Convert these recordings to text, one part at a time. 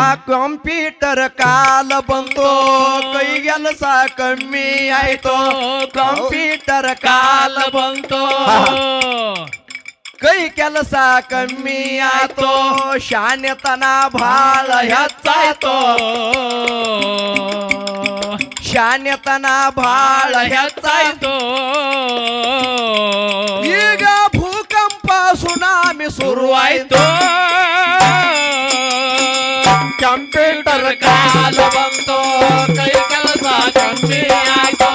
ಆ ಕಂಪ್ಯೂಟರ್ ಕಾಲ ಬಂತು ಕೈಗೆಲಸ ಕಮ್ಮಿ ಆಯ್ತು. ಕಂಪ್ಯೂಟರ್ ಕಾಲ ಬಂತು ಕೈ ಕೆಲಸ ಕಮ್ಮಿ ಆಯ್ತು. ಶಾನ್ಯತನ ಬಹಳ ಹೆಚ್ಚಾಯ್ತು. ಶಾನ್ಯತನ ಹೆಚ್ಚಾಯ್ತು ಹೆಚ್ಚಾಯ್ತು. ಈಗ ಭೂಕಂಪ ಸುನಾಮಿ ಶುರುವಾಯ್ತು. ಕಾಲ ಬಂತು ಕೈ ಕೆಲಸ ಕಮ್ಮಿ ಆಯ್ತು,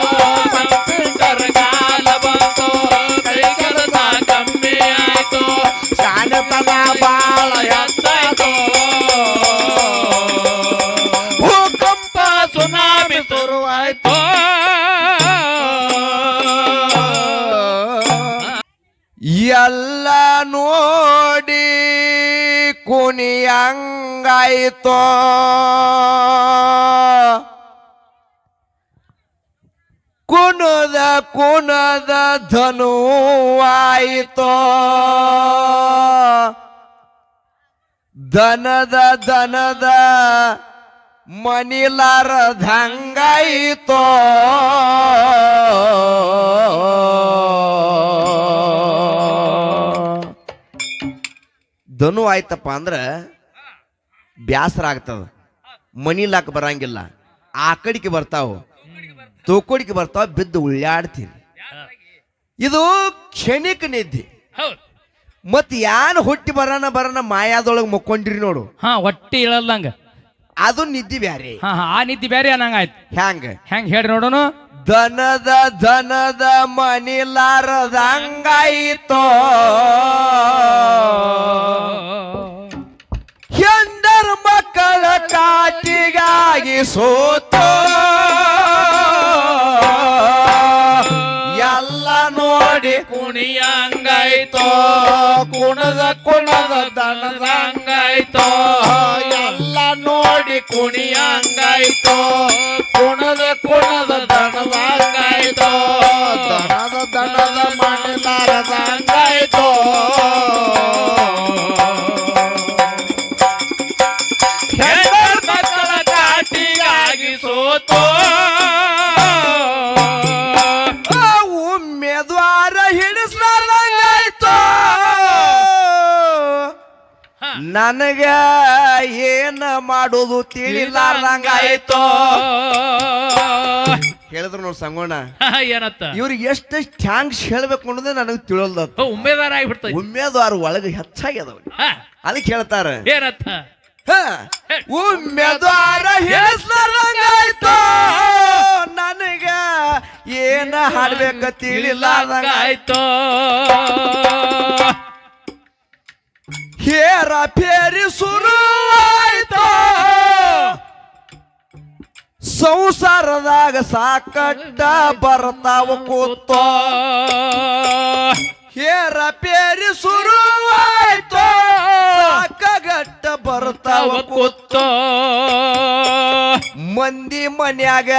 ಕಂಪ್ಯೂಟರ್ ಕಾಲ ಬಂತು ಕೈ ಕೆಲಸ ಕಮ್ಮಿ ಆಯ್ತು, ಶಾಣತನ ಬಾಳ ಎತ್ತಾಯ್ತು ಭೂಕಂಪ ಸುನಾಮಿ ಶುರುವಾಯ್ತು ಎಲ್ಲ ನೋಡಿ ಕುಣಿಯಂಗಾಯ್ತೋ ಕುಣದ ಕುಣದ ಧನುವಾಯಿತೋ ದನದ ದನದ ಮನಿಲಾರದಂಗಾಯಿತೋ ಧನು ಆಯ್ತಪ್ಪ ಅಂದ್ರೆ ಬ್ಯಾಸರ ಆಗ್ತದ. ಮನಿಲಾಕ ಬರಂಗಿಲ್ಲ. ಆಕಡಿಕೆ ಬರ್ತಾವ. ತೋಕೋಡಿಕೆ ಬರ್ತಾವ ಬಿದ್ದು ಉಳ್ಳಾಡ್ತೀನಿ. ಇದು ಕ್ಷಣಿಕ ನಿದ್ದೆ. ಮತ್ ಯಾನ್ ಹುಟ್ಟಿ ಬರೋಣ ಬರೋಣ ಮಾಯಾದೊಳಗೆ ಮುಕ್ಕೊಂಡಿರಿ ನೋಡು. ಹಾ ಹೊಟ್ಟಿ ಇಳಲ್ದಂಗ ಅದು ನಿದ್ದೆ ಬ್ಯಾರಿ. ಹಾ ಹಾ ಆ ನಿದ್ದಿ ಬೇರೆ ಅನ್ನಂಗಾಯ್ತು ಹ್ಯಾಂಗ? ಹೆಂಗ್ ಹೇಳ್ರಿ ನೋಡೋನು? ದನದ ದನದ ಮನಿಲಾರದಂಗಾಯಿತೋ. ಸೋತೋ ಎಲ್ಲ ನೋಡಿ ಕುಣಿಯ ಹಂಗಾಯ್ತೋ, ಕುಣದ ಕುಣದ ದನದ ಹಂಗಾಯ್ತೋ, ಎಲ್ಲ ನೋಡಿ ಕುಣಿಯ ಹಂಗಾಯ್ತೋ, ಕುಣದ ಕುಣದ ದನದ ನನಗ ಏನ ಮಾಡೋದು ತಿಳಿಲಾರ್ದಂಗಾಯ್ತೋ? ಹೇಳಿದ್ರು ನೋಡಿ ಸಂಗೋಣ ಏನತ್ತ? ಇವ್ರಿಗೆ ಎಷ್ಟು ಥ್ಯಾಂಕ್ಸ್ ಹೇಳ್ಬೇಕು ಅನ್ನೋದು ನನಗೆ ತಿಳಿಯಲ್ದ ಉಮೇದಾರ ಉಮೇದ್ವಾರ ಉಮ್ಮೆದ್ವಾರ ಒಳಗೆ ಹೆಚ್ಚಾಗ್ಯದವ್. ಅದಕ್ಕೆ ಹೇಳ್ತಾರ. ಏನತ್ತ? ಉಮೇದ್ವಾರ ಉಮ್ಮೆದ್ವಾರ ಹಿಡಿಸ್ಲಾರ್ದಂಗಾಯ್ತು ನನಗ ಏನ ಹಾಡ್ಬೇಕ ತಿಳಿಲಾರ್ದಂಗ ಆಯ್ತು ಹೇರ ಫೇರಿ ಶುರು ಆಯ್ತು ಸಂಸಾರದಾಗ ಸಾಕಟ್ಟ ಬರ್ತಾವ ಕೂತ ಹೇರ ಪೇರಿ ಶುರು ಆಯ್ತು ಸಾಕಗಟ್ಟ ಬರ್ತಾವ ತಾವ ಕೂತೋ ಮಂದಿ ಮನ್ಯಾಗ.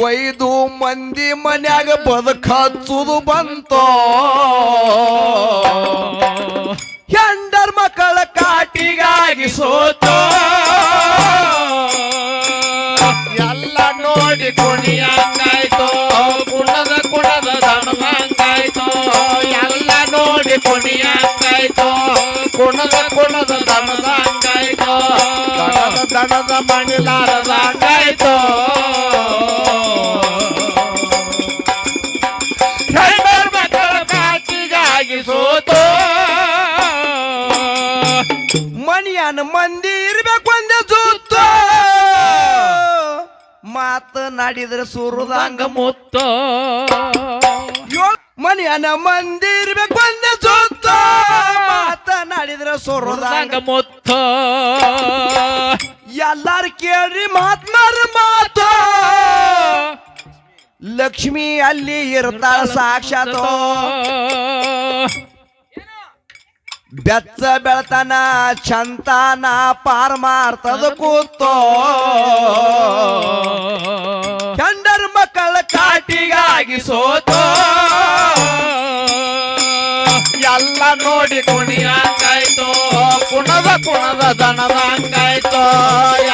ಒಯ್ದು ಮಂದಿ ಮನ್ಯಾಗ ಬದುಕ ಹಚ್ಚುದು ಬಂತೋ ಹೆಂಡರ್ ಮಕ್ಕಳ ಕಾಟಿಗಾಗಿ ಸೋತೋ. ಎಲ್ಲ ನೋಡಿ ಕುಣಿಯಂಗಾಯ್ತು ಕುಣದ ಕುಣದ ದನದಂಗಾಯ್ತು ಎಲ್ಲ ನೋಡಿ ಕುಣಿಯಂಗಾಯ್ತು ಕುಣದ ಕುಣದ ದನದಂಗಾಯ್ತು ದಣದ ದಣದ ಮಣಿಲಾರದಂಗಾಯ್ತು ಮಾತನಾಡಿದ್ರೆ ಸುರುದಂಗ ಮುತ್ತ. ಮನೆಯನ ಮನಿಯನ ಮಂದಿ ಇರ್ಬೇಕು ಒಂದೇ ಜೂತು ಮಾತನಾಡಿದ್ರೆ ಸುರುದಂಗ ಮುತ್ತ. ಎಲ್ಲಾರು ಕೇಳ್ರಿ ಮಹಾತ್ಮರ ಮಾತು. ಲಕ್ಷ್ಮಿ ಅಲ್ಲಿ ಇರ್ತಾಳ ಸಾಕ್ಷಾತ್. ಬೆಚ್ಚ ಬೆಳತನ ಚಂತಾನ ಪಾರ್ ಮಾಡ್ತದ ಕೂತೋ. ಚಂದರ್ ಮಕ್ಕಳ ಕಾಟಿಗಾಗಿ ಸೋತೋ. ಎಲ್ಲ ನೋಡಿ ಕುಣಿಯಂಗಾಯ್ತು ಕುಣದ ಕುಣದ ದನದ ಹಂಗಾಯ್ತು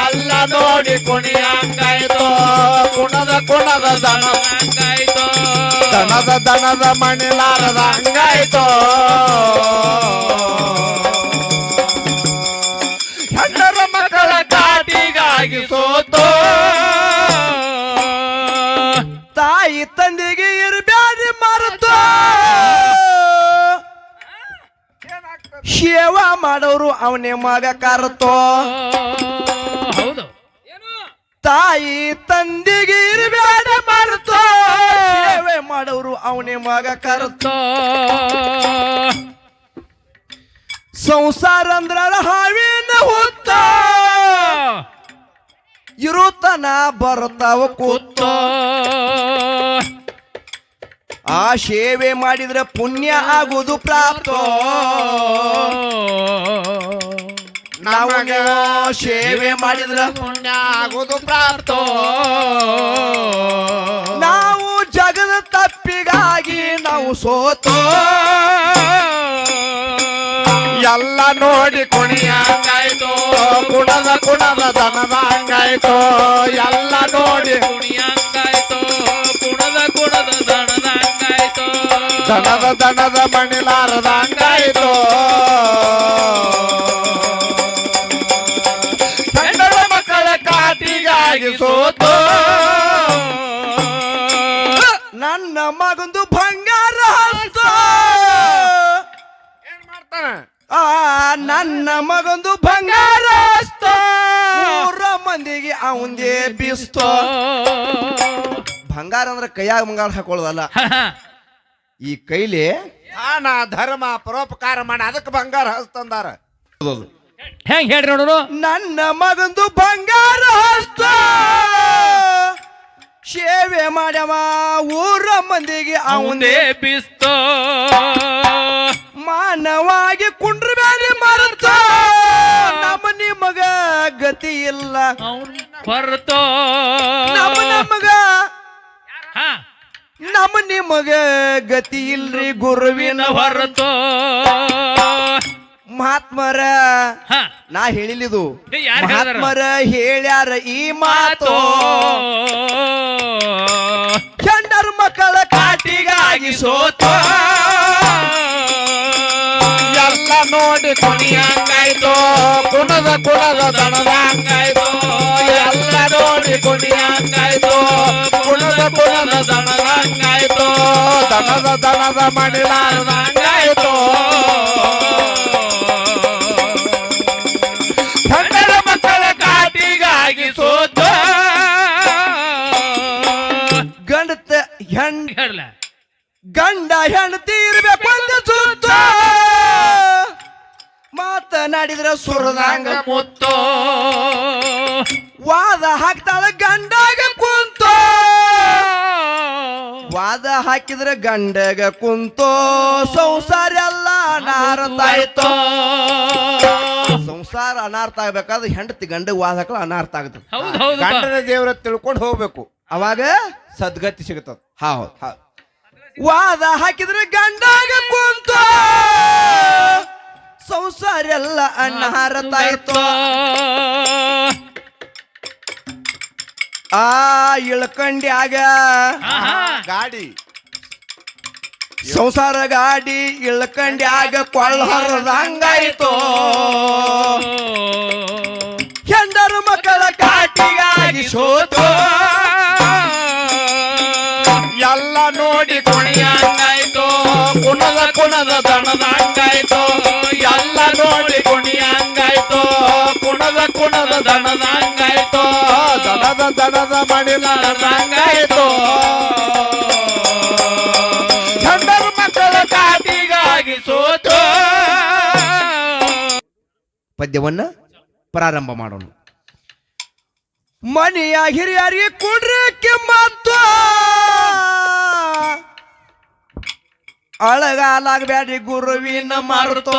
ಎಲ್ಲ ನೋಡಿ ಕುಣಿ ಹಂಗಾಯ್ತು ಕುಣದ ಕುಣದ ದನದ ಹಂಗಾಯ್ತು ದನದ ದನದ ಮಣಿಲಾರದ ಹಂಗಾಯ್ತು ಸೇವಾ ಮಾಡೋರು ಅವನೇ ಮಗ ಕರ್ತೋ ಹೌದು. ತಾಯಿ ತಂದಿಗೆ ಇರಬೇಡ ಮಾಡ್ತೋ ಸೇವೆ ಮಾಡೋರು ಅವನೇ ಮಗ ಕರ್ತೋ ಸಂಸಾರ ಅಂದ್ರ ಹಾವಿನ ಹುತ್ತ. ಇರುತನ ಬರ್ತಾವ ಕೂತ. ಆ ಸೇವೆ ಮಾಡಿದ್ರೆ ಪುಣ್ಯ ಆಗುವುದು ಪ್ರಾಪ್ತ. ನಾವು ನೀವು ಸೇವೆ ಮಾಡಿದ್ರ ಪುಣ್ಯ ಆಗುವುದು ಪ್ರಾಪ್ತ. ನಾವು ಜಗದ ತಪ್ಪಿಗಾಗಿ ನಾವು ಸೋತೋ. ಎಲ್ಲ ನೋಡಿ ಕುಣಿಯ ಕುಣದ ಕುಣದ ದನದ ಹಂಗಾಯ್ತು ಎಲ್ಲ ನೋಡಿ ದನದ ದನದ ಮಣಿಲಾರದ ಅಂಗಾಯಿತು ಮಕ್ಕಳ ಕಾಟಿಗಾಗಿ ಸೋತು. ನನ್ನ ಮಗೊಂದು ಬಂಗಾರ ಹಸ್ತ. ಏನ್ ಮಾಡ್ತಾನ? ಆ ನನ್ನ ಮಗೊಂದು ಬಂಗಾರ ಮಂದಿಗೆ ಅವಂದೇ ಬಿಸ್ತೋ ಬಂಗಾರ ಅಂದ್ರೆ ಕೈಯಾಗ ಬಂಗಾರ ಹಾಕೊಳ್ಳೋದಲ್ಲ. ಈ ಕೈಲಿ ದಾನ ಧರ್ಮ ಪರೋಪಕಾರ ಮಾಡಿ ಅದಕ್ಕೆ ಬಂಗಾರ ಹಸ್ತಂದಾರ ಹೆಂಗ್ ಹೇಳ್ರಿ ನೋಡೋಣ ನನ್ನ ಮಗಂದು ಬಂಗಾರ ಹಸ್ತ! ಸೇವೆ ಮಾಡ್ಯವ ಊರ ಮಂದಿಗೆ ಅವನೇ ಬಿಸ್ತ. ಮಾನವಾಗಿ ಕುಂಡ್ರಬೇಡಿ ಮರತ ನಮ್ಮ ನಿಮಗ ಗತಿ ಇಲ್ಲ. ಹೊರತೋ ಹೊರತ ನಮ್ಮ ನಮಗ ನಮ್ಮ ನಿಮಗ ಗತಿ ಇಲ್ರಿ ಗುರುವಿನ ಹೊರತು. ಮಹಾತ್ಮರ ಹಾ. ನಾ ಹೇಳಿಲಿದು. ಏ, ಯಾರ್ ಹೇಳ್ದಾರ? ಮಹಾತ್ಮರ ಹೇಳ್ಯಾರ ಈ ಮಾತು. ಚಂಡರ್ ಮಕ್ಕಳ ಕಾಟಿಗಾಗಿ ಸೋತ. ಎಲ್ಲ ನೋಡಿ ಕುಣಿಯಂಗಾಯ್ತು. ಕುಣದ ಕುಣದ ದನದ ಹಂಗಾಯ್ತು ಎಲ್ಲ ನೋಡಿ ಕುಣಿಯಂಗಾಯ್ತು. ಕುಣದ ಕುಣದ ದನದ ದನದ ದಳದ ಮಣಿಲಾರದಂಗಾಯಿತು ಹಂಗಾಯ್ತು ಮಕ್ಕಳ ಕಾಟಿಗಾಗಿ ಸೋತು. ಗಂಡತ ಹೆಣ್ ಗಂಡ ಹೆಂಡತಿ ಇರ್ಬೇಕು ಅಂತ ಸುತ್ತ ಮಾತನಾಡಿದ್ರ ಸುರದಂಗ ಮುತ್ತು. ವಾದ ಹಾಕ್ತಾಳ ಗಂಡಾಗ ಹಾಕಿದ್ರ ಗಂಡಗ ಕುಂತೋ. ಸಂಸಾರ ಎಲ್ಲ ಅನಾರ್ಥ ಸಂಸಾರ ಅನಾರ್ಥ ಆಗ್ಬೇಕಾದ್ರೆ ಹೆಂಡತಿ ಗಂಡ ವಾದ ಹಾಕಲು ಅನಾರ್ಥ ಆಗ್ತದೆ. ಹೌದು ಗಂಡನ ದೇವರ ತಿಳ್ಕೊಂಡು ಹೋಗ್ಬೇಕು. ಅವಾಗ ಸದ್ಗತಿ ಸಿಗುತ್ತದ. ಹೌದು ಹೌದು. ವಾದ ಹಾಕಿದ್ರೆ ಗಂಡಾಗ ಕುಂತೋ. ಸಂಸಾರ ಎಲ್ಲ ಅಣ್ಣ ಹಾರತಾಯ್ತು ಆ ಇಳ್ಕಂಡ್ಯಾಗ ಗಾಡಿ. ಸಂಸಾರ ಗಾಡಿ ಇಳ್ಕಂಡ್ಯಾಗ ಕೊಳ್ಳ ಹರಿದಂಗಾಯ್ತು ಎಂದರು ಮಕ್ಕಳ ಕಾಟಿಗಾಗಿ ಸೋತು. ಎಲ್ಲ ನೋಡಿ ಕುಣಿಯಂಗಾಯ್ತು. ಕುಣದ ಕುಣದ ದಣದಂಗಾಯ್ತು ಎಲ್ಲ ನೋಡಿ ಕುಣಿಯಂಗಾಯ್ತು. ಕುಣದ ಕುಣದ ದಣದ ಮಡಿಲ ದನದ ಪದ್ಯವನ್ನ ಪ್ರಾರಂಭ ಮಾಡೋಣ. ಮನೆಯ ಹಿರಿಯರಿಗೆ ಕುಡ್ರಕ್ಕೆ ಮತ್ತು ಅಳಗಾಲಾಗಬೇಡ್ರಿ ಗುರುವಿನ ಮಾರುತೋ.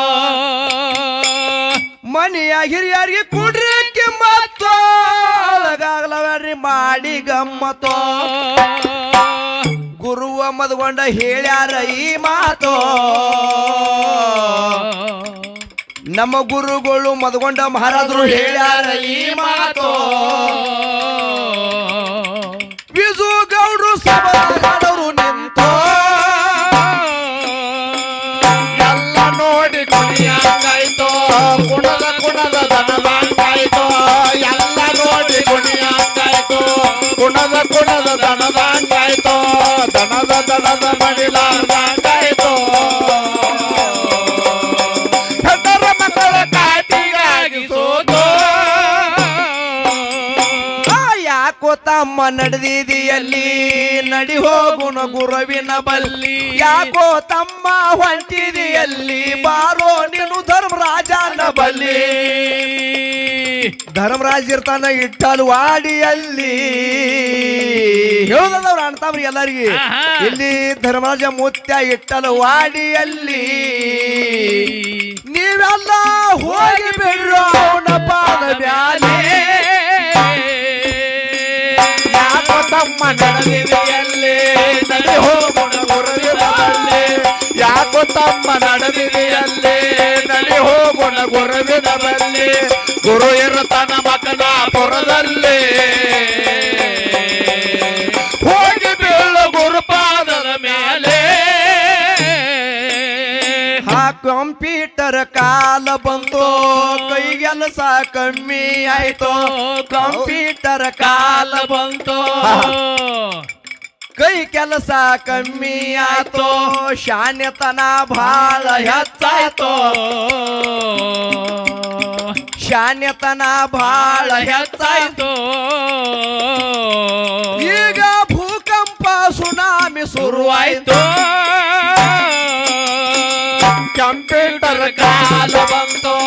ಮನೆಯ ಹಿರಿಯರಿಗೆ ಕುಡ್ರಕ್ಕೆ ಮತ್ತು ಅಳಗಾಗಲಬೇಡ್ರಿ ಮಾಡಿ ಗಮ್ಮತ್ತೋ. ಗುರುವ ಮದ್ಕೊಂಡ ಹೇಳ್ಯಾರ ಈ ಮಾತು. ನಮ್ಮ ಗುರುಗಳು ಮದಗೊಂಡ ಮಹಾರಾಜರು ಹೇಳ್ಯಾರ ಈ ಮಾತು. ತಮ್ಮ ನಡೆದಿದೆಯಲ್ಲಿ ನಡಿ ಹೋಗುಣ ಗುರುವಿನ ಬಲ್ಲಿ. ಯಾಕೋ ತಮ್ಮ ಹೊಂಟಿದೆಯಲ್ಲಿ ಬಾರೋ ನೀನು ಧರ್ಮರಾಜನ ಬಲ್ಲಿ. ಧರ್ಮರಾಜ ಇರ್ತಾನ ಇಟ್ಟಲು ವಾಡಿಯಲ್ಲಿ. ಹೇಳದವ್ರು ಅಣ್ತಾವ್ರಿ ಎಲ್ಲರಿಗೆ. ಇಲ್ಲಿ ಧರ್ಮರಾಜ ಮುತ್ಯ ಇಟ್ಟಲು ವಾಡಿಯಲ್ಲಿ. ನೀವೆಲ್ಲ ಹೋಗಿ ಬಿಡ್ರೋ ಅವನ ಪಾದ ಬ್ಯಾಲೆ ಯಾಕೋ ನಡೆದಿದೆಯಲ್ಲೇ ನಡಿ ಹೋಗೋಣ ಗುರುವಿನ ಬಲ್ಲಿ ಯಾಕೋ ತಮ್ಮ ನಡೆದಿದೆಯಲ್ಲೇ ನಡೆ ಹೋಗೋಣ ಗುರುವಿನ ಬಲ್ಲಿ ಗುರು ಇರತನ ಮಕನಾಪುರದಲ್ಲಿ ಹೋಗಿ ಕಾಲ ಬಂತು, ಕೈಗೆಲಸ ಕಮ್ಮಿ ಆಯ್ತು, ಕಂಪ್ಯೂಟರ್ ಕಾಲ ಬಂತು. ಕೈ ಕೆಲಸ ಕಮ್ಮಿ ಆಯ್ತು ಶಾನ್ಯತನ ಬಹಳ ಹೆಚ್ಚಾಯ್ತು. ಶಾನ್ಯತನ ಬಹಳ ಹೆಚ್ಚಾಯ್ತು. ಈಗ ಭೂಕಂಪ ಸುನಾಮಿ ಶುರುವಾಯ್ತು. ಕಾಲ